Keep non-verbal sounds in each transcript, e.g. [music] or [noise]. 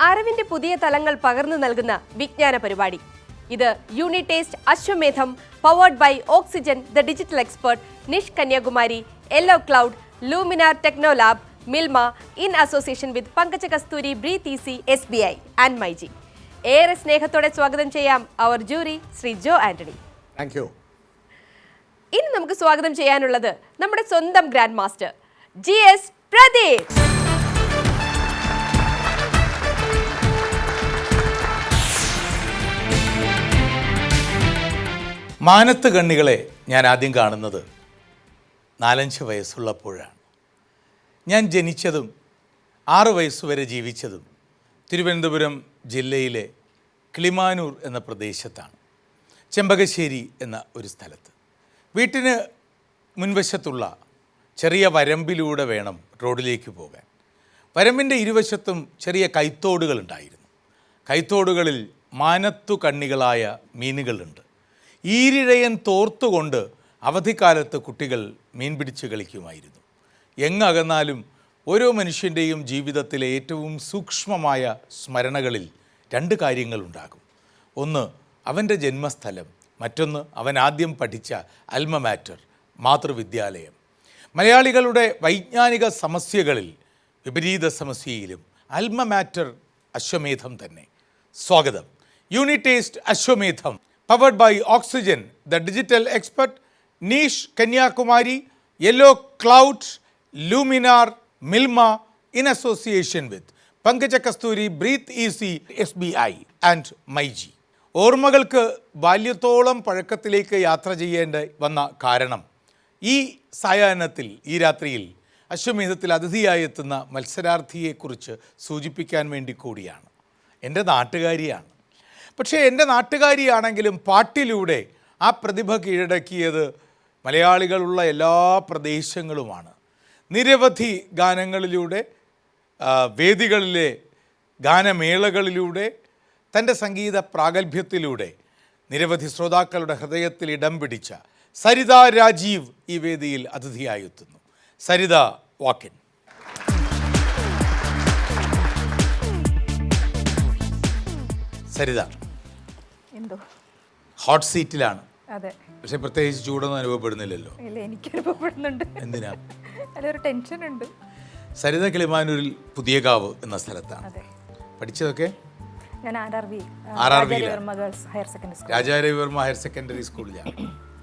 അറിവിന്റെ പുതിയ തലങ്ങൾ പകർന്നു നൽകുന്ന വിജ്ഞാന പരിപാടി. ഇത് Unitest Ashwamedham powered by Oxygen the digital expert NISH Kanyakumari Yellow Cloud Luminar Techno Lab Milma in association with Pankaja Kasthuri Breathe Easy S B I and myG ഏറെ സ്നേഹത്തോടെ സ്വാഗതം ചെയ്യാം അവർ jury Shri Jo Antony. Thank you ഇനി നമുക്ക് സ്വാഗതം ചെയ്യാനുള്ളത് നമ്മുടെ സ്വന്തം grand master G S Pradeep. മാനത്ത് കണ്ണികളെ ഞാൻ ആദ്യം കാണുന്നത് നാലഞ്ച് വയസ്സുള്ളപ്പോഴാണ്. ഞാൻ ജനിച്ചതും ആറ് വയസ്സുവരെ ജീവിച്ചതും തിരുവനന്തപുരം ജില്ലയിലെ കിളിമാനൂർ എന്ന പ്രദേശത്താണ്. ചെമ്പകശ്ശേരി എന്ന ഒരു സ്ഥലത്ത്. വീട്ടിന് മുൻവശത്തുള്ള ചെറിയ വരമ്പിലൂടെ വേണം റോഡിലേക്ക് പോകാൻ. വരമ്പിന്റെ ഇരുവശത്തും ചെറിയ കൈത്തോടുകൾ ഉണ്ടായിരുന്നു കൈത്തോടുകളിൽ മാനത്തു കണ്ണികളായ മീനുകളുണ്ട്. ഈരിഴയൻ തോർത്തുകൊണ്ട് അവധിക്കാലത്ത് കുട്ടികൾ മീൻ പിടിച്ച് കളിക്കുമായിരുന്നു. എങ്ങകന്നാലും ഓരോ മനുഷ്യന്റെയും ജീവിതത്തിലെ ഏറ്റവും സൂക്ഷ്മമായ സ്മരണകളിൽ രണ്ട് കാര്യങ്ങളുണ്ടാകും. ഒന്ന് അവന്റെ ജന്മസ്ഥലം. മറ്റൊന്ന് അവൻ ആദ്യം പഠിച്ച അൽമമാറ്റർ മാതൃവിദ്യാലയം. മലയാളികളുടെ വൈജ്ഞാനിക സമസ്യകളിൽ വിപരീത സമസ്യയിലും അൽമ മാറ്റർ അശ്വമേധം തന്നെ. സ്വാഗതം. Unitest Ashwamedham powered by Oxygen the digital expert NISH Kanyakumari Yellow Cloud Luminar Milma in association with Pankaja Kasthuri Breathe Easy S B I and myG ഓർമ്മകൾക്ക് ബാല്യത്തോളം പഴക്കത്തിലേക്ക് യാത്ര ചെയ്യേണ്ട വന്ന കാരണം ഈ സായാഹ്നത്തിൽ ഈ രാത്രിയിൽ അശ്വമേധത്തിൽ അതിഥിയായി എത്തുന്ന മത്സരാർത്ഥിയെക്കുറിച്ച് സൂചിപ്പിക്കാൻ വേണ്ടി കൂടിയാണ്. എന്റെ നാട്ടുകാരിയാണ്. പക്ഷേ എന്റെ നാട്ടുകാരിയാണെങ്കിലും പാട്ടിലൂടെ ആ പ്രതിഭ കീഴടക്കിയത് മലയാളികളുള്ള എല്ലാ പ്രദേശങ്ങളുമാണ്. നിരവധി ഗാനങ്ങളിലൂടെ വേദികളിലെ ഗാനമേളകളിലൂടെ തന്റെ സംഗീത പ്രാഗൽഭ്യത്തിലൂടെ നിരവധി ശ്രോതാക്കളുടെ ഹൃദയത്തിൽ ഇടം പിടിച്ച സരിത രാജീവ് ഈ വേദിയിൽ അതിഥിയായി എത്തുന്നു. സരിത വാക്കിൻ സരിത എന്തോ? ഹോട്ട് സീറ്റിലാണ് അതെ. പക്ഷെ പ്രത്യേകിച്ച് ചൂടൊന്നും അനുഭവപ്പെടുന്നില്ലല്ലോ. ഇല്ല എനിക്ക് അനുഭവപ്പെടുന്നുണ്ട്. എന്തിനാ? അതിലൊരു ടെൻഷൻ ഉണ്ട്. സരിത കിളിമാനൂരിൽ പുതിയ കാവ് എന്ന സ്ഥലത്താണ്. പഠിച്ചതൊക്കെ? ഞാൻ R R V R R girls higher secondary school Raja Ravi Varma higher secondary സ്കൂളിലാണ്.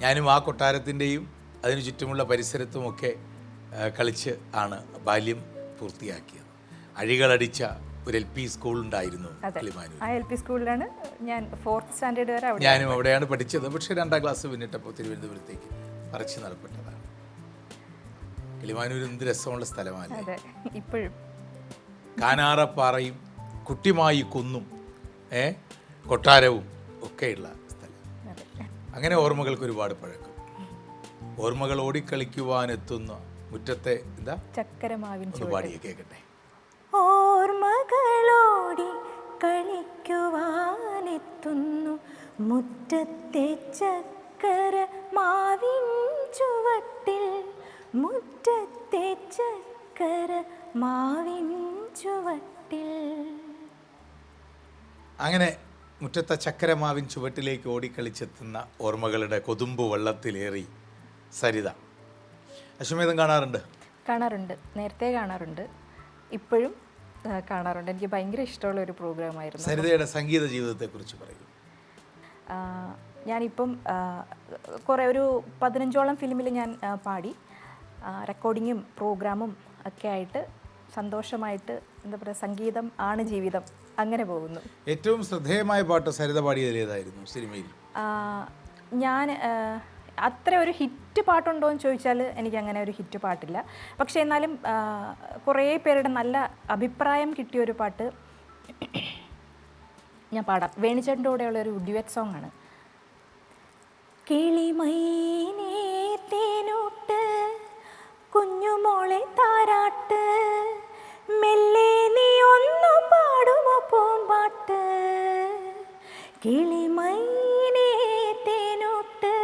ഞാനും ആ കൊട്ടാരത്തിന്റെയും അതിനു ചുറ്റുമുള്ള പരിസരത്തുമൊക്കെ കളിച്ച് ആണ് ബാല്യം പൂർത്തിയാക്കിയത്. അഴികളടിച്ച ഒരു എൽ പി സ്കൂൾ ഉണ്ടായിരുന്നു ആ എൽ പി സ്കൂളിലാണ് ഞാൻ ഫോർത്ത് സ്റ്റാൻഡേർഡ് വരെ ഞാനും അവിടെയാണ് പഠിച്ചത്. പക്ഷേ രണ്ടാം ക്ലാസ് പിന്നിട്ടപ്പോൾ തിരുവനന്തപുരത്തേക്ക് പറിച്ചു നടപ്പെട്ടതാണ്. കിളിമാനൂർ എന്ത് രസമുള്ള സ്ഥലമാണ് ഇപ്പോഴും. കാനാറപ്പാറയും കുട്ടിമായി കുന്നും ഏ കൊട്ടാരവും ഒക്കെയുള്ള അങ്ങനെ ഓർമ്മകൾക്ക് ഒരുപാട് പഴക്കം. ഓർമ്മകൾ ഓടിക്കളിക്കുവാനെത്തുന്ന മുറ്റത്തെ എന്താ? ചക്കര മാവിൻ ഒന്ന് പാടിയേ കേൾക്കട്ടെ ഓർമ്മകളോടി കളിക്കുവാനെത്തുന്നു മുറ്റത്തെ ചക്കര മാവിൻ ചുവട്ടിൽ. മുറ്റത്തെ ചക്കര മാവിൻ ചുവട്ടിൽ. അങ്ങനെ മുറ്റത്തെ ചക്കരമാവിൻ ചുവട്ടിലേക്ക് ഓടിക്കളിച്ചെത്തുന്ന ഓർമ്മകളുടെ കൊതുമ്പ് വള്ളത്തിലേറി സരിത. അശ്വമേധം കാണാറുണ്ട്? കാണാറുണ്ട്. നേരത്തെ കാണാറുണ്ട്. ഇപ്പോഴും കാണാറുണ്ട്. എനിക്ക് ഭയങ്കര ഇഷ്ടമുള്ള ഒരു പ്രോഗ്രാം ആയിരുന്നു സരിതയുടെ സംഗീത ജീവിതത്തെക്കുറിച്ച് പറയും. ഞാനിപ്പം കുറേ ഒരു പതിനഞ്ചോളം ഫിലിമിൽ ഞാൻ പാടി. റെക്കോർഡിങ്ങും പ്രോഗ്രാമും ഒക്കെ ആയിട്ട് സന്തോഷമായിട്ട് എന്താ പറയുക സംഗീതം ആണ് ജീവിതം. അങ്ങനെ പോകുന്നു. ഏറ്റവും ശ്രദ്ധേയമായ പാട്ട് സരിത പാടിയതിലേതായിരുന്നു സിനിമയിൽ? ഞാൻ അത്ര ഒരു ഹിറ്റ് പാട്ടുണ്ടോ എന്ന് ചോദിച്ചാൽ എനിക്ക് അങ്ങനെ ഒരു ഹിറ്റ് പാട്ടില്ല. പക്ഷേ എന്നാലും കുറേ പേരുടെ നല്ല അഭിപ്രായം കിട്ടിയ ഒരു പാട്ട് ഞാൻ പാടാം. വേണിച്ചേട്ടന്റെ കൂടെയുള്ള ഒരു ഡ്യുവറ്റ് സോങ് ആണ് കിളിമൈനേ തേനൂട്ട് കുഞ്ഞുമോളെ താരാട്ട്. മെല്ലെ നീ ഒന്നു പാടുമോ പൂമ്പാട്ട്. കിളിമൈനേ തേനൂട്ട്.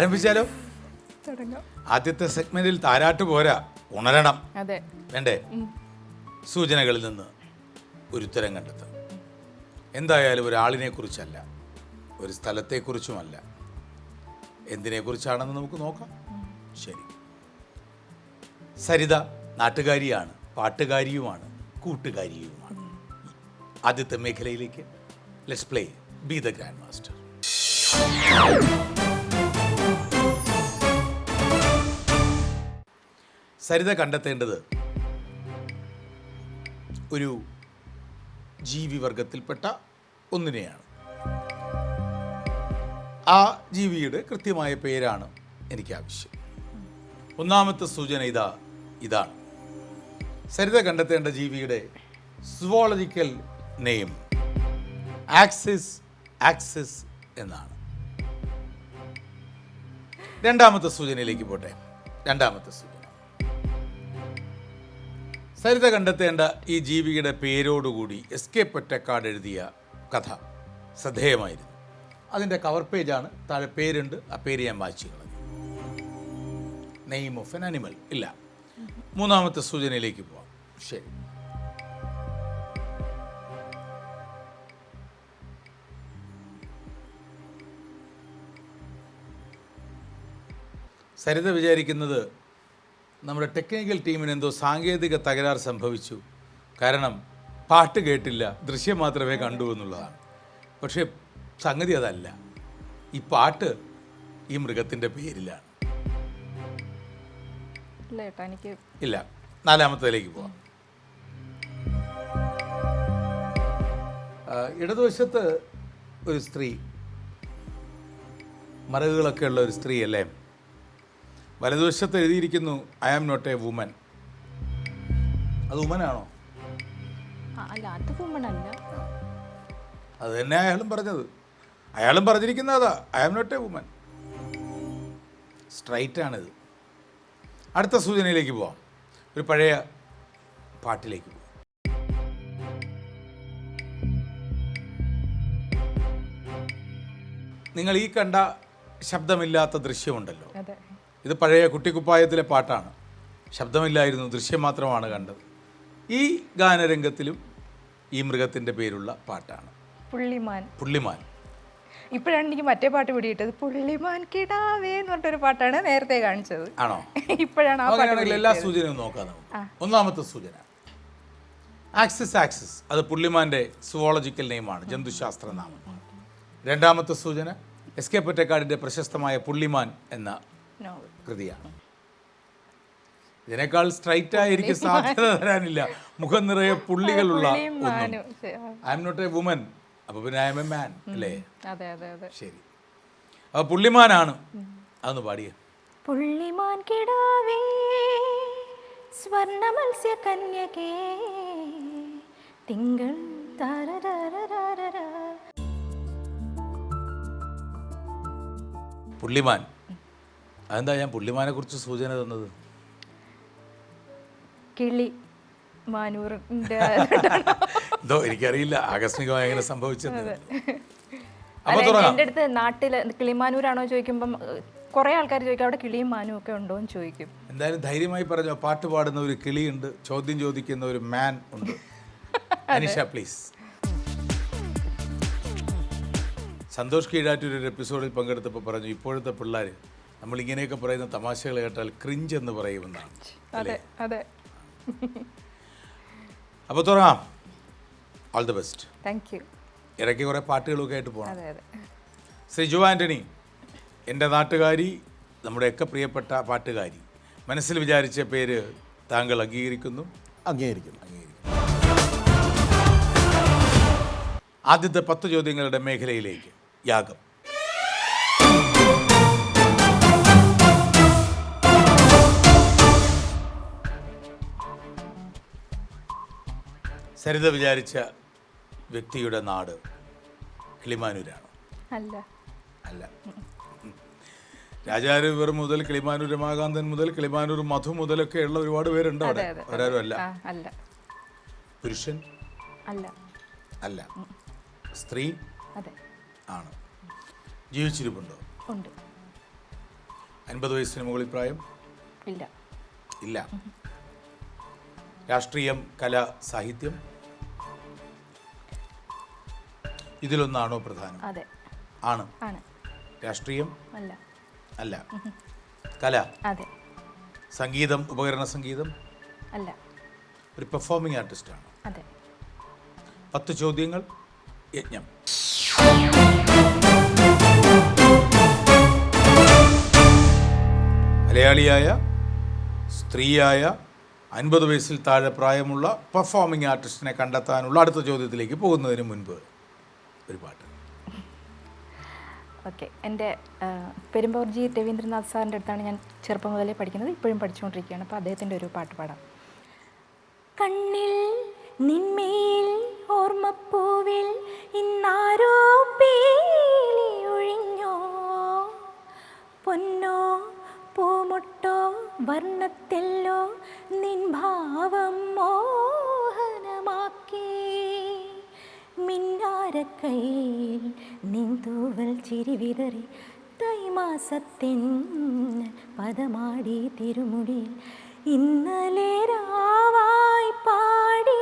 ആരംഭിച്ചാലോ? ആദ്യത്തെ സെഗ്മെന്റിൽ താരാട്ട് പോരാ. ഉണരണം. അതെ. വേണ്ടേ? സൂചനകളിൽ നിന്ന് ഒരു ഉത്തരം കണ്ടെത്തും എന്തായാലും ഒരാളിനെ കുറിച്ചല്ല ഒരു സ്ഥലത്തെക്കുറിച്ചുമല്ല. എന്തിനെക്കുറിച്ചാണെന്ന് നമുക്ക് നോക്കാം. ശരി. സരിത നാട്ടുകാരിയാണ് പാട്ടുകാരിയുമാണ് കൂട്ടുകാരിയുമാണ്. ആദ്യത്തെ മേഖലയിലേക്ക്. Let's play be the grand master Saritha കണ്ടെത്തേണ്ടത് ഒരു ജീവിവർഗത്തിൽപ്പെട്ട ഒന്നിനെയാണ്. ആ ജീവിയുടെ കൃത്യമായ പേരാണ് എനിക്ക് ആവശ്യം ഒന്നാമത്തെ സൂചന ഇതാ ഇതാണ്. സരിത കണ്ടെത്തേണ്ട ജീവിയുടെ സുവോളജിക്കൽ നെയിം ആക്സിസ് ആക്സിസ് എന്നാണ്. രണ്ടാമത്തെ സൂചനയിലേക്ക് പോട്ടെ. രണ്ടാമത്തെ സൂചന സരിത കണ്ടെത്തേണ്ട ഈ ജീവിയുടെ പേരോടുകൂടി എസ് കെ പൊറ്റക്കാട് എഴുതിയ കഥ ശ്രദ്ധേയമായിരുന്നു. അതിന്റെ കവർ പേജാണ് താഴെ പേരുണ്ട്. ആ പേര് ഞാൻ വായിച്ചു കളഞ്ഞു. നെയിം ഓഫ് എൻ അനിമൽ ഇല്ല. മൂന്നാമത്തെ സൂചനയിലേക്ക് പോവാം. ശരി. സരിത വിചാരിക്കുന്നത് നമ്മുടെ ടെക്നിക്കൽ ടീമിന് എന്തോ സാങ്കേതിക തകരാർ സംഭവിച്ചു. കാരണം പാട്ട് കേട്ടില്ല ദൃശ്യം മാത്രമേ കണ്ടു എന്നുള്ളതാണ്. പക്ഷേ സംഗതി അതല്ല. ഈ പാട്ട് ഈ മൃഗത്തിന്റെ പേരിലാണ്. ഇല്ല നാലാമത്തേലേക്ക് പോവാം. ഇടതുവശത്ത് ഒരു സ്ത്രീ മറകുകളൊക്കെ ഉള്ള ഒരു സ്ത്രീ അല്ലേ വലതുവശത്ത് എഴുതിയിരിക്കുന്നു I am not a woman അത് വുമനാണോ അല്ല അത് വുമൺ അല്ല അത് തന്നെ അയാളും പറഞ്ഞത്. അയാളും പറഞ്ഞിരിക്കുന്ന അതാ I am not a woman straight ആണിത്. അടുത്ത സൂചനയിലേക്ക് പോവാം. ഒരു പഴയ പാട്ടിലേക്ക് പോവാം. നിങ്ങൾ ഈ കണ്ട ശബ്ദമില്ലാത്ത ദൃശ്യമുണ്ടല്ലോ. ഇത് പഴയ കുട്ടിക്കുപ്പായത്തിലെ പാട്ടാണ്. ശബ്ദമില്ലായിരുന്നു ദൃശ്യം മാത്രമാണ് കണ്ടത്. ഈ ഗാനരംഗത്തിലും ഈ മൃഗത്തിന്റെ പേരുള്ള പാട്ടാണ്. പുള്ളിമാൻ. പുള്ളിമാൻ. ഇപ്പോഴാണ് എനിക്ക് മറ്റേ പാട്ട് പിടിയിട്ടത് പുള്ളിമാൻ കിടാവേ എന്ന് പറഞ്ഞൊരു പാട്ടാണ് നേരത്തെ കാണിച്ചത്. ആണോ? ഇപ്പോഴാണ് ആ പാട്ട് എല്ലാ സൂചനയും നോക്കാം നമുക്ക്. ഒന്നാമത്തെ സൂചന. Axis axis. അത് പുള്ളിമാന്റെ സുവോളജിക്കൽ നെയിമാണ് ജന്തുശാസ്ത്ര നാമം രണ്ടാമത്തെ സൂചന എസ് കെ പൊറ്റക്കാടിന്റെ പ്രശസ്തമായ പുള്ളിമാൻ എന്ന കൃതിയാണ് ഇതിനേക്കാൾ സ്ട്രൈറ്റ് ആയിരിക്കും സാധ്യത തരാനില്ല. മുഖം നിറയെ പുള്ളികളുള്ള I'm not a woman അപ്പൊ പിന്നെ ഐ എം എ മാൻ അല്ലേ? അതെ അതെ അതെ. ശരി. അപ്പൊ പുള്ളിമാനാണ്. അതൊന്ന് പാടിയ. പുള്ളിമാൻ കിടാവേ സ്വർണ മത്സ്യ കന്യകേ തിങ്കൾ. പുള്ളിമാൻ. അതെന്താ ഞാൻ പുള്ളിമാനെ കുറിച്ച് സൂചന തന്നത്? കിളി മാനൂറിന്റെ എന്തോ എനിക്കറിയില്ല. ആകസ്മികമായി എങ്ങനെ സംഭവിച്ചത്. എന്റെ എന്റെ അടുത്ത് നാട്ടിൽ കിളിമാനൂരാണോ ചോദിക്കുമ്പം കുറെ ആൾക്കാർ ചോദിക്കും അവിടെ കിളിയും മാനും ഒക്കെ ഉണ്ടോ? എന്ന് ചോദിക്കും. എന്തായാലും ധൈര്യമായി പറഞ്ഞോ. പാട്ട് പാടുന്ന ഒരു കിളിയുണ്ട്. ചോദ്യം ചോദിക്കുന്ന ഒരു മാൻ ഉണ്ട്. [laughs] അനിഷ പ്ലീസ് സന്തോഷ് കീഴാറ്റൂർ ഒരു എപ്പിസോഡിൽ പങ്കെടുത്തപ്പോൾ പറഞ്ഞു ഇപ്പോഴത്തെ പിള്ളേർ നമ്മൾ ഇങ്ങനെയൊക്കെ പറയുന്ന തമാശകൾ കേട്ടാൽ ക്രിഞ്ച് എന്ന് പറയുമെന്നാണ് അതെ അതെ. അപ്പോൾ all the best thank you ഇടയ്ക്ക് കുറേ പാട്ടുകളൊക്കെ ആയിട്ട് പോകണം അതെ അതെ. ശ്രീജു ആന്റണി എന്റെ നാട്ടുകാരി നമ്മുടെയൊക്കെ പ്രിയപ്പെട്ട പാട്ടുകാരി. മനസ്സിൽ വിചാരിച്ച പേര് താങ്കൾ അംഗീകരിക്കുന്നു. അംഗീകരിക്കുന്നു. ആദ്യത്തെ പത്ത് ചോദ്യങ്ങളുടെ മേഖലയിലേക്ക് യാഗം. സരിത വിചാരിച്ച വ്യക്തിയുടെ നാട് കിളിമാനൂരാണ്. അല്ല. അല്ല. രാജാരൂപർ മുതൽ കിളിമാനൂർ രമാകാന്തൻ മുതൽ കിളിമാനൂർ മധു മുതലൊക്കെ ഉള്ള ഒരുപാട് പേരുണ്ട് അവിടെ. ഒരാരും അവരാരും അല്ല അല്ല. പുരുഷൻ? അല്ല. അല്ല. സ്ത്രീ? അതെ. ആണ്. ജീവിച്ചിരിപ്പുണ്ടോ? ഉണ്ട്. അൻപത് വയസ്സിന് മുകളിൽ പ്രായം? ഇല്ല. ഇല്ല. രാഷ്ട്രീയം കല സാഹിത്യം? ഇതിലൊന്നാണോ പ്രധാനം? അതെ. ആണ്. ആണ്. രാഷ്ട്രീയം? അല്ല. അല്ല. കല? അതെ. സംഗീതം? ഉപകരണ സംഗീതം? അല്ല. ഒരു പെർഫോമിംഗ് ആർട്ടിസ്റ്റ് ആണ്. അതെ. പത്ത് ചോദ്യങ്ങൾ യജ്ഞം. മലയാളിയായ സ്ത്രീയായ അൻപത് വയസ്സിൽ താഴെ പ്രായമുള്ള പെർഫോമിംഗ് ആർട്ടിസ്റ്റിനെ കണ്ടെത്താനുള്ള അടുത്ത ചോദ്യത്തിലേക്ക് പോകുന്നതിന് മുൻപ് ഒരു പാട്ട്. ഓക്കെ. എന്റെ പെരുമ്പോർജി രവീന്ദ്രനാഥ് സാറിന്റെ അടുത്താണ് ഞാൻ ചെറുപ്പം മുതലേ പഠിക്കുന്നത് ഇപ്പോഴും പഠിച്ചുകൊണ്ടിരിക്കുകയാണ്. അപ്പോൾ അദ്ദേഹത്തിന്റെ ഒരു പാട്ട് പാടാം. കണ്ണിൽ നിന്മേൽ ഓർമ്മപ്പൂവിൽ ഇന്നാരോ പേലി ഒഴിഞ്ഞോ? പൊന്നോ പൂമുട്ടോ വർണത്തെല്ലോ നിൻ മിന്നാരക്കൈയിൽ നിന്തൂവൽ ചിരി വിതറി തൈമാസത്തിൻ പദമാടി തിരുമുടിയിൽ ഇന്നലെ രാവായി പാടി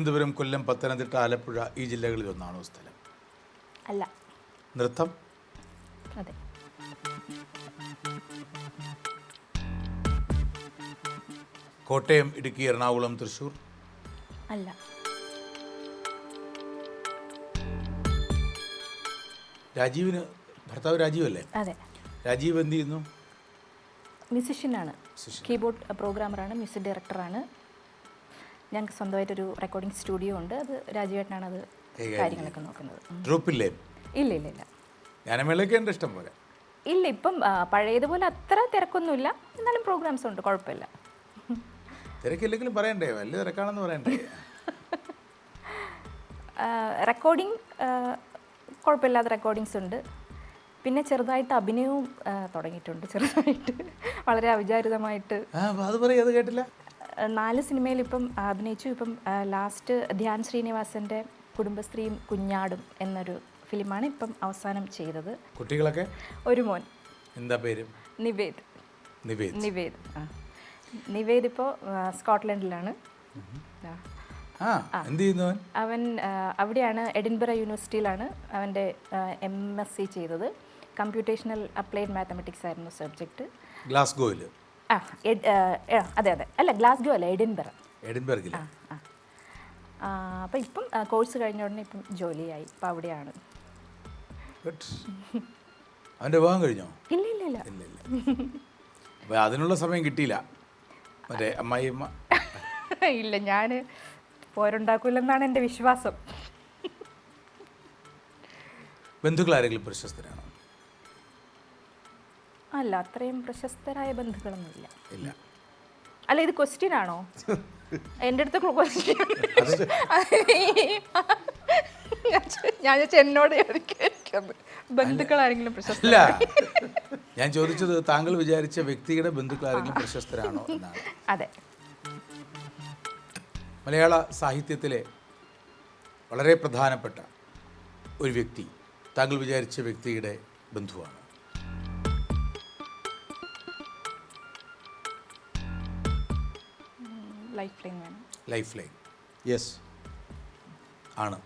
തിരുവനന്തപുരം കൊല്ലം പത്തനംതിട്ട ആലപ്പുഴ ഈ ജില്ലകളിൽ ഒന്നാണോ സ്ഥലം? അല്ല. നൃത്തം? അതെ. കോട്ടയം ഇടുക്കി എറണാകുളം തൃശൂർ അല്ല. രാജീവിന് ഭർത്താവ് രാജീവല്ലേ? അതെ. രാജീവ് എന്ത് ചെയ്യുന്നു? മ്യൂസിഷ്യനാണ്. കീബോർഡ് പ്രോഗ്രാമറാണ് മ്യൂസിക് ഡയറക്ടറാണ്. ഞങ്ങൾക്ക് സ്വന്തമായിട്ടൊരു റെക്കോർഡിംഗ് സ്റ്റുഡിയോ ഉണ്ട്. അത് രാജുവേട്ടനാണ് അത് കാര്യങ്ങളൊക്കെ നോക്കുന്നത്. ട്രൂപ്പില്ലേ? ഇല്ല ഇല്ല ഇല്ല. ഗാനമേളയൊക്കെ ഉണ്ട് ഇഷ്ടം പോലെ. ഇല്ല ഇപ്പം പഴയതുപോലെ അത്ര തിരക്കൊന്നുമില്ല. എന്നാലും പ്രോഗ്രാംസ് ഉണ്ട് കുഴപ്പമില്ല. തിരക്കില്ലെങ്കിലും പറയണ്ടേ? വലിയ തിരക്കാണെന്ന് പറയണ്ടേ? റെക്കോർഡിംഗ് കുഴപ്പമില്ലാത്ത റെക്കോർഡിങ്സ് ഉണ്ട്. പിന്നെ ചെറുതായിട്ട് അഭിനയവും തുടങ്ങിയിട്ടുണ്ട്. ചെറുതായിട്ട് വളരെ അവിചാരിതമായിട്ട്. അത് പറയും അത് കേട്ടില്ല? നാല് സിനിമയിൽ ഇപ്പം അഭിനയിച്ചു. ഇപ്പം ലാസ്റ്റ് ധ്യാൻ ശ്രീനിവാസന്റെ കുടുംബശ്രീയും കുഞ്ഞാടും എന്നൊരു ഫിലിമാണ് ഇപ്പം അവസാനം ചെയ്തത്. കുട്ടികളൊക്കെ? ഒരു മോൻ. എന്താ പേര്? നിവേദ്. നിവേദ്. നിവേദ് ആ. നിവേദ് ഇപ്പോൾ സ്കോട്ട്ലൻഡിലാണ്. അവൻ? അവിടെയാണ് എഡിൻബറ യൂണിവേഴ്സിറ്റിയിലാണ് അവന്റെ എം എസ് സി ചെയ്തത്. കമ്പ്യൂട്ടേഷണൽ അപ്ലൈഡ് മാത്തമെറ്റിക്സ് ആയിരുന്നു സബ്ജക്റ്റ് ഗ്ലാസ്ഗോയിൽ. ആ എഡ്- ആ, ആ, അതെ അതെ. അല്ല ഗ്ലാസ്ഗോ അല്ല എഡിൻബറ എഡിൻബർഗിൽ ആ അപ്പം ഇപ്പം കോഴ്സ് കഴിഞ്ഞ ഉടനെ ഇപ്പം ജോലിയായി. ഇപ്പം അവിടെയാണ്. ഗുഡ് അവന്റെ വിവാഹം കഴിഞ്ഞോ? ഇല്ല ഇല്ല ഇല്ല. ഇല്ല ഇല്ല. അപ്പോൾ അതിനുള്ള സമയം കിട്ടിയില്ല. മറ്റേ അമ്മായിയമ്മ ഇല്ല ഞാൻ പോരുണ്ടാക്കൂലെന്നാണ് എന്റെ വിശ്വാസം. ബന്ധുക്കൾ ആരെങ്കിലും പ്രശസ്തരാണോ? അല്ല അത്രയും പ്രശസ്തരായ ബന്ധുക്കളൊന്നുമില്ല. ഇല്ല. അല്ല ഇത് ക്വസ്റ്റ്യൻ ആണോ? [laughs] എന്റെ അടുത്ത് ക്വസ്റ്റ്യൻ [laughs] ഞാൻ എന്നോട് ബന്ധുക്കൾ ആരെങ്കിലും പ്രശസ്ത [laughs] ഞാൻ ചോദിച്ചത് താങ്കൾ വിചാരിച്ച വ്യക്തിയുടെ ബന്ധുക്കൾ ആരെങ്കിലും പ്രശസ്തരാണോ എന്നാണ്. അതെ. മലയാള സാഹിത്യത്തിലെ വളരെ പ്രധാനപ്പെട്ട ഒരു വ്യക്തി താങ്കൾ വിചാരിച്ച വ്യക്തിയുടെ ബന്ധുവാണ്. ലൈഫ് ലൈൻ വേണം. ലൈഫ് ലൈൻ യെസ് ആണ്.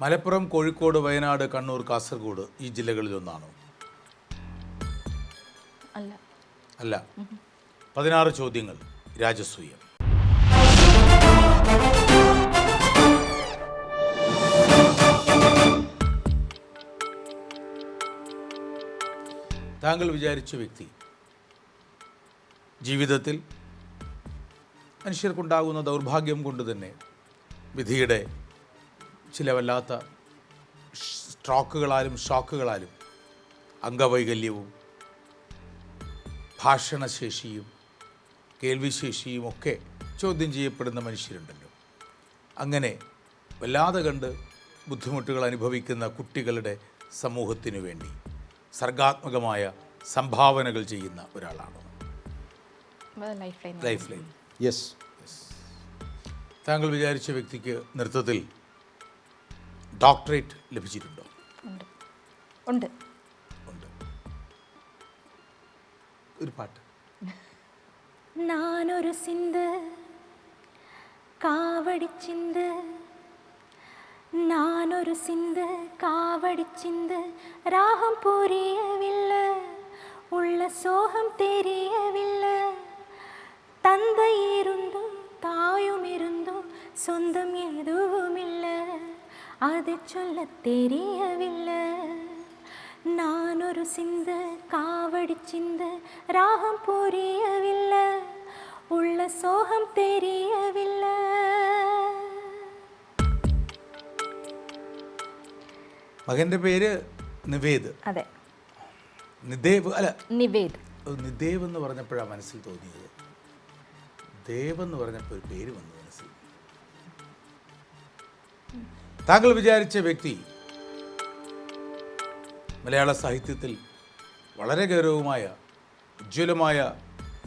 മലപ്പുറം കോഴിക്കോട് വയനാട് കണ്ണൂർ കാസർഗോഡ് ഈ ജില്ലകളിൽ ഒന്നാണോ? അല്ല. അല്ല. പതിനാറ് ചോദ്യങ്ങൾ. രാജസൂയം. താങ്കൾ വിചാരിച്ച വ്യക്തി. ജീവിതത്തിൽ മനുഷ്യർക്കുണ്ടാകുന്ന ദൗർഭാഗ്യം കൊണ്ട് തന്നെ വിധിയുടെ ചില വല്ലാത്ത സ്ട്രോക്കുകളാലും ഷോക്കുകളാലും അംഗവൈകല്യവും ഭാഷണശേഷിയും കേൾവിശേഷിയും ഒക്കെ ചോദ്യം ചെയ്യപ്പെടുന്ന മനുഷ്യരുണ്ടല്ലോ. അങ്ങനെ വല്ലാതെ കണ്ട് ബുദ്ധിമുട്ടുകൾ അനുഭവിക്കുന്ന കുട്ടികളുടെ സമൂഹത്തിനു വേണ്ടി സർഗാത്മകമായ സംഭാവനകൾ ചെയ്യുന്ന ഒരാളാണ്. ലൈഫ് ലൈൻ യെസ് താങ്കൾ വിചാരിച്ച വ്യക്തിക്ക് നൃത്തത്തിൽ ഡോക്ടറേറ്റ് ലഭിച്ചിട്ടുണ്ടോ? ഉണ്ട്. ഉണ്ട്. ഒരു പാട്ട്. നാനൊരു സിന്ത് കാവടിച്ചിന്ത് നാനൊരു സിന്ത് കാവടിച്ചിന്ത് രാഹം പുരിയവില്ല ഉള്ള സോഹം തെരിയവില്ല. தந்தை இருந்தும் தாயும் இருந்தும் சொந்தம் எதுவும் இல்லை அது சொல்ல தெரியவில்லை நான் ஒரு சிந்த காவடி சிந்த ராகம் புரியவில்லை உள்ள சோகம் தெரியவில்லை മകൻ്റെ പേര് നിവേദ് അതെ നിദേവ് അല്ല നിവേദ് ഓ, നിദേവ് എന്ന് പറഞ്ഞപ്പോഴാണ് മനസ്സിൽ തോന്നിയത് ദേവ് എന്ന് പറഞ്ഞപ്പോൾ ഒരു പേര് വന്നു മനസ്സിൽ. താങ്കൾ വിചാരിച്ച വ്യക്തി മലയാള സാഹിത്യത്തിൽ വളരെ ഗൗരവമായ ഉജ്ജ്വലമായ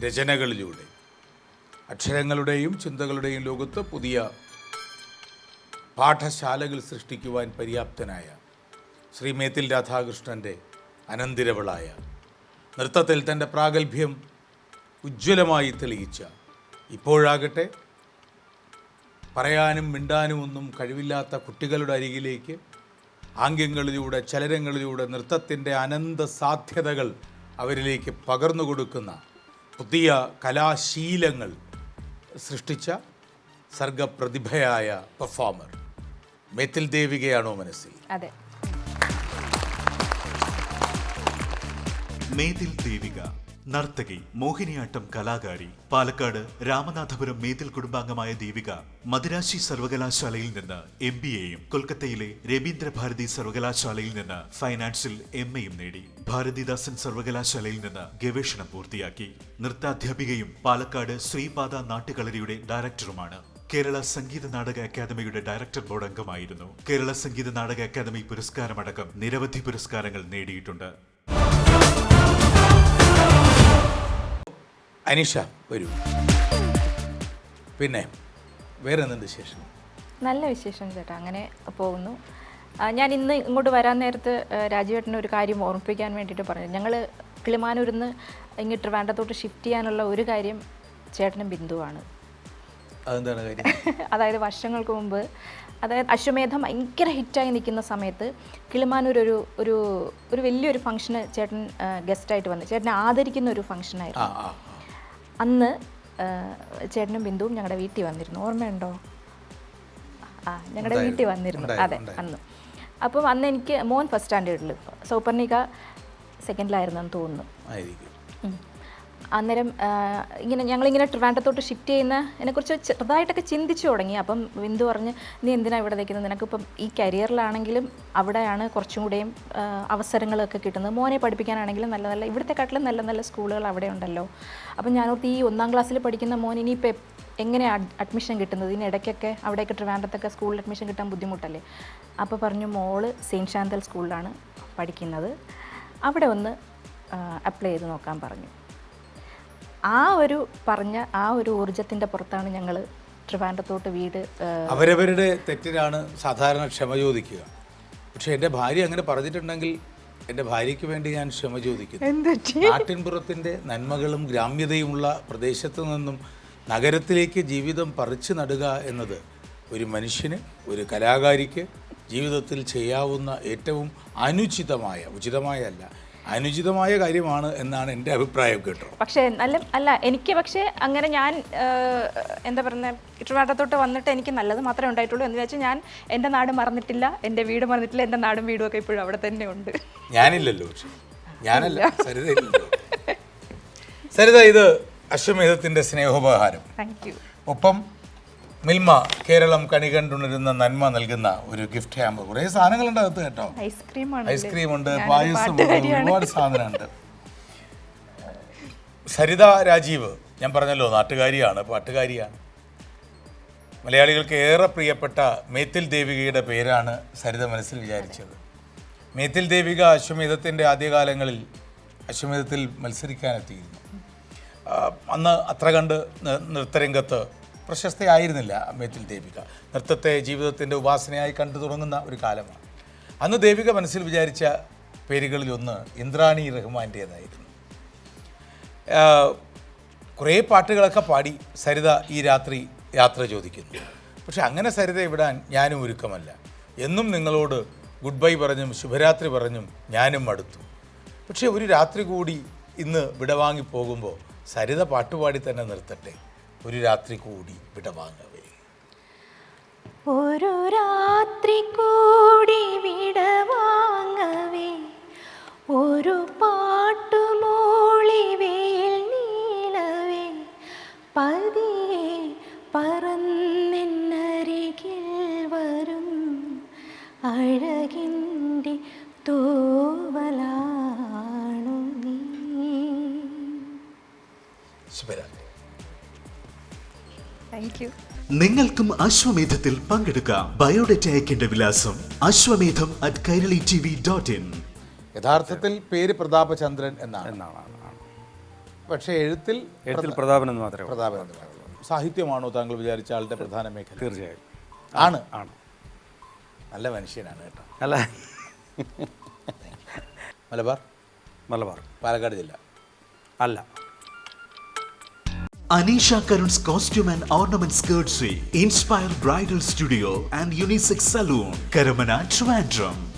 രചനകളിലൂടെ അക്ഷരങ്ങളുടെയും ചിന്തകളുടെയും ലോകത്ത് പുതിയ പാഠശാലകൾ സൃഷ്ടിക്കുവാൻ പര്യാപ്തനായ ശ്രീ മേത്തിൽ രാധാകൃഷ്ണന്റെ അനന്തിരവളായ നൃത്തത്തിൽ തന്റെ പ്രാഗൽഭ്യം ഉജ്ജ്വലമായി തെളിയിച്ച ഇപ്പോഴാകട്ടെ പറയാനും മിണ്ടാനും ഒന്നും കഴിവില്ലാത്ത കുട്ടികളുടെ അരികിലേക്ക് ആംഗ്യങ്ങളിലൂടെ ചലനങ്ങളിലൂടെ നൃത്തത്തിന്റെ അനന്ത സാധ്യതകൾ അവരിലേക്ക് പകർന്നു കൊടുക്കുന്ന പുതിയ കലാശീലങ്ങൾ സൃഷ്ടിച്ച സർഗപ്രതിഭയായ പെർഫോമർ മെത്തിൽ ദേവികയാണോ മനസ്സിൽ? അതെ. മേതിൽ ദേവിക നർത്തകി മോഹിനിയാട്ടം കലാകാരി പാലക്കാട് രാമനാഥപുരം മേതിൽ കുടുംബാംഗമായ ദേവിക മദിരാശി സർവകലാശാലയിൽ നിന്ന് എം ബി എയും കൊൽക്കത്തയിലെ രവീന്ദ്രഭാരതി സർവകലാശാലയിൽ നിന്ന് ഫൈനാൻസിൽ എം എയും നേടി. ഭാരതിദാസൻ സർവകലാശാലയിൽ നിന്ന് ഗവേഷണം പൂർത്തിയാക്കി. നൃത്താധ്യാപികയും പാലക്കാട് ശ്രീപാദ നാട്ടുകളരിയുടെ ഡയറക്ടറുമാണ്. കേരള സംഗീത നാടക അക്കാദമിയുടെ ഡയറക്ടർ ബോർഡ് അംഗമായിരുന്നു. കേരള സംഗീത നാടക അക്കാദമി പുരസ്കാരമടക്കം നിരവധി പുരസ്കാരങ്ങൾ നേടിയിട്ടുണ്ട്. അനിഷ വരൂ. പിന്നെ വേറെ എന്തുണ്ട് വിശേഷം? നല്ല വിശേഷം ചേട്ടാ അങ്ങനെ പോകുന്നു. ആ, ഞാൻ ഇന്ന് ഇങ്ങോട്ട് വരാൻ നേരത്ത് ആ, രാജുവേട്ടന് ഒരു കാര്യം ഓർമ്മിപ്പിക്കാൻ വേണ്ടിയിട്ട് പറഞ്ഞു. ഞങ്ങൾ കിളിമാനൂരിൽ നിന്ന് ഇങ്ങോട്ട് ട്രിവാൻഡത്തോട്ട് ഷിഫ്റ്റ് ചെയ്യാനുള്ള ഒരു കാര്യം ചേട്ടനും ബിന്ദുവാണ്. അതെന്താണ് കാര്യം? [laughs] അതായത് വർഷങ്ങൾക്ക് മുമ്പ് അതായത് അശ്വമേധം ഭയങ്കര ഹിറ്റായി നിൽക്കുന്ന സമയത്ത് കിളിമാനൂർ ഒരു ഒരു ഒരു വലിയൊരു ഫംഗ്ഷന് ചേട്ടൻ ഗസ്റ്റായിട്ട് വന്നു. ചേട്ടനെ ആദരിക്കുന്ന ഒരു ആ ഫംഗ്ഷനായിരുന്നു ആ ആ. അന്ന് ചേട്ടനും ബിന്ദുവും ഞങ്ങളുടെ വീട്ടിൽ വന്നിരുന്നു. ഓർമ്മയുണ്ടോ? ആ ഞങ്ങളുടെ വീട്ടിൽ വന്നിരുന്നു. അതെ അന്ന്. അപ്പം അന്ന് എനിക്ക് മോൻ ഫസ്റ്റ് സ്റ്റാൻഡേർഡിൽ സെക്കൻഡിലായിരുന്നു എന്ന് തോന്നുന്നു. അന്നേരം ഇങ്ങനെ ഞങ്ങളിങ്ങനെ ട്രിവാൻഡത്തോട്ട് ഷിഫ്റ്റ് ചെയ്യുന്നതിനെക്കുറിച്ച് ചെറുതായിട്ടൊക്കെ ചിന്തിച്ചു തുടങ്ങി. അപ്പം ബിന്ദു പറഞ്ഞ് നീ എന്തിനാണ് ഇവിടെ നിൽക്കുന്നത്? നിനക്കിപ്പം ഈ കരിയറിലാണെങ്കിലും അവിടെയാണ് കുറച്ചും കൂടെയും അവസരങ്ങളൊക്കെ കിട്ടുന്നത്. മോനെ പഠിപ്പിക്കാനാണെങ്കിലും നല്ല നല്ല ഇവിടുത്തെ ഇവിടത്തെക്കാട്ടിലും നല്ല നല്ല സ്കൂളുകൾ അവിടെ ഉണ്ടല്ലോ. അപ്പം ഞാനോർത്ത് ഈ ഒന്നാം ക്ലാസ്സിൽ പഠിക്കുന്ന മോൻ ഇനിയിപ്പോൾ എങ്ങനെ അഡ്മിഷൻ കിട്ടുന്നത്? ഇനി ഇടയ്ക്കൊക്കെ അവിടെയൊക്കെ ട്രിവാൻഡത്തൊക്കെ സ്കൂളിൽ അഡ്മിഷൻ കിട്ടാൻ ബുദ്ധിമുട്ടല്ലേ? അപ്പോൾ പറഞ്ഞു മോൾ സെയിന്റ് ശാന്തൽ സ്കൂളിലാണ് പഠിക്കുന്നത്. അവിടെ ഒന്ന് അപ്ലൈ ചെയ്ത് നോക്കാൻ പറഞ്ഞു. ആ ഒരു പറഞ്ഞ ആ ഒരു ഊർജത്തിന്റെ പുറത്താണ് ഞങ്ങൾ ട്രിവാൻഡത്തോട്ട് വീട് അവരവരുടെ തെറ്റിനാണ് സാധാരണ ക്ഷമ ചോദിക്കുക. പക്ഷെ എന്റെ ഭാര്യ അങ്ങനെ പറഞ്ഞിട്ടുണ്ടെങ്കിൽ എന്റെ ഭാര്യയ്ക്ക് വേണ്ടി ഞാൻ ക്ഷമ ചോദിക്കുന്നു. നാട്ടിൻപുറത്തിന്റെ നന്മകളും ഗ്രാമ്യതയുമുള്ള പ്രദേശത്ത് നിന്നും നഗരത്തിലേക്ക് ജീവിതം പറിച്ചു നടുക എന്നത് ഒരു മനുഷ്യന് ഒരു കലാകാരിക്ക് ജീവിതത്തിൽ ചെയ്യാവുന്ന ഏറ്റവും അനുചിതമായ ഉചിതമായ അല്ല അനുചിതമായ കാര്യമാണ് എന്നാണ് എന്റെ അഭിപ്രായം കേട്ടോ. പക്ഷേ നല്ല അല്ല എനിക്ക് പക്ഷേ അങ്ങനെ ഞാൻ എന്താ പറയുന്നത് ചുറ്റുപാടത്തോട്ട് വന്നിട്ട് എനിക്ക് നല്ലത് മാത്രമേ ഉണ്ടായിട്ടുള്ളൂ എന്ന് വെച്ചാൽ ഞാൻ എന്റെ നാട് മറന്നിട്ടില്ല എന്റെ വീട് മറന്നിട്ടില്ല എന്റെ നാടും വീടും ഒക്കെ ഇപ്പോഴും അവിടെ തന്നെ ഉണ്ട്. ഞാനില്ലല്ലോ പക്ഷേ. ഞാനല്ല സരിത ഇല്ലല്ലോ. സരിത ഇത് അശ്വമേധത്തിന്റെ സ്നേഹോപഹാരം. ഒപ്പം മിൽമ കേരളം കണി കണ്ടുണരുന്ന നന്മ നൽകുന്ന ഒരു ഗിഫ്റ്റ് ഹാമ്പർ കുറേ സാധനങ്ങളുണ്ട് അകത്ത് കേട്ടോ. ഐസ്ക്രീമാണ്. ഐസ്ക്രീം ഉണ്ട് പായസമുണ്ട് ഒരുപാട് സാധനമുണ്ട്. സരിത രാജീവ് ഞാൻ പറഞ്ഞല്ലോ നാട്ടുകാരിയാണ് പാട്ടുകാരിയാണ്. മലയാളികൾക്ക് ഏറെ പ്രിയപ്പെട്ട മേത്തിൽ ദേവികയുടെ പേരാണ് സരിത മനസ്സിൽ വിചാരിച്ചത്. മേത്തിൽ ദേവിക അശ്വമേധത്തിന്റെ ആദ്യകാലങ്ങളിൽ അശ്വമേധത്തിൽ മത്സരിക്കാനെത്തിയിരുന്നു. അന്ന് അത്ര കണ്ട് നൃത്തരംഗത്ത് പ്രശസ്തയായിരുന്നില്ല മേത്തിൽ ദേവിക. നൃത്തത്തെ ജീവിതത്തിന്റെ ഉപാസനയായി കണ്ടു തുടങ്ങുന്ന ഒരു കാലമാണ്. അന്ന് ദേവിക മനസ്സിൽ വിചാരിച്ച പേരുകളിലൊന്ന് ഇന്ദ്രാണി റഹ്മാന്റെ എന്നായിരുന്നു കുറേ പാട്ടുകളൊക്കെ പാടി സരിത ഈ രാത്രി യാത്ര ചോദിക്കുന്നു. പക്ഷെ അങ്ങനെ സരിത വിടാൻ ഞാനും ഒരുക്കമല്ല. എന്നും നിങ്ങളോട് ഗുഡ് ബൈ പറഞ്ഞും ശുഭരാത്രി പറഞ്ഞും ഞാനും മടുത്തു പക്ഷേ ഒരു രാത്രി കൂടി ഇന്ന് വിടവാങ്ങി പോകുമ്പോൾ സരിത പാട്ടുപാടി തന്നെ നിർത്തട്ടെ. ഒരു രാത്രി കൂടി വിടവാങ്ങവേ ഒരു രാത്രി കൂടി വിടവാങ്ങവേ ഒരു പാട്ടുമൂളി താങ്ക് യു നിങ്ങൾക്കും അശ്വമേധത്തിൽ പങ്കെടുക്കാം. ബയോഡേറ്റ അയക്കേണ്ട വിലാസം Ashwamedham at Kairali T V dot in യഥാർത്ഥത്തിൽ പേര് പ്രതാപചന്ദ്രൻ എന്നാണ്. എന്നാണ്. പക്ഷേ എഴുത്തിൽ എഴുത്തിൽ പ്രതാപൻ എന്ന് മാത്രമേ ഉള്ളൂ. പ്രതാപചന്ദ്രൻ സാഹിത്യമാണോ താങ്കൾ വിചാരിച്ച ആളുടെ പ്രധാന മേഖല? തീർച്ചയായും. ആണ്. ആണ്. നല്ല മനുഷ്യനാണ് കേട്ടോ. അല്ല. മലബാർ? മലബാർ. പാലക്കാട് ജില്ല. അല്ല. Anisha Karun's Costume and Ornament Skirtsy, Inspire Bridal Studio and Unisex Saloon, Karamana, Trivandrum.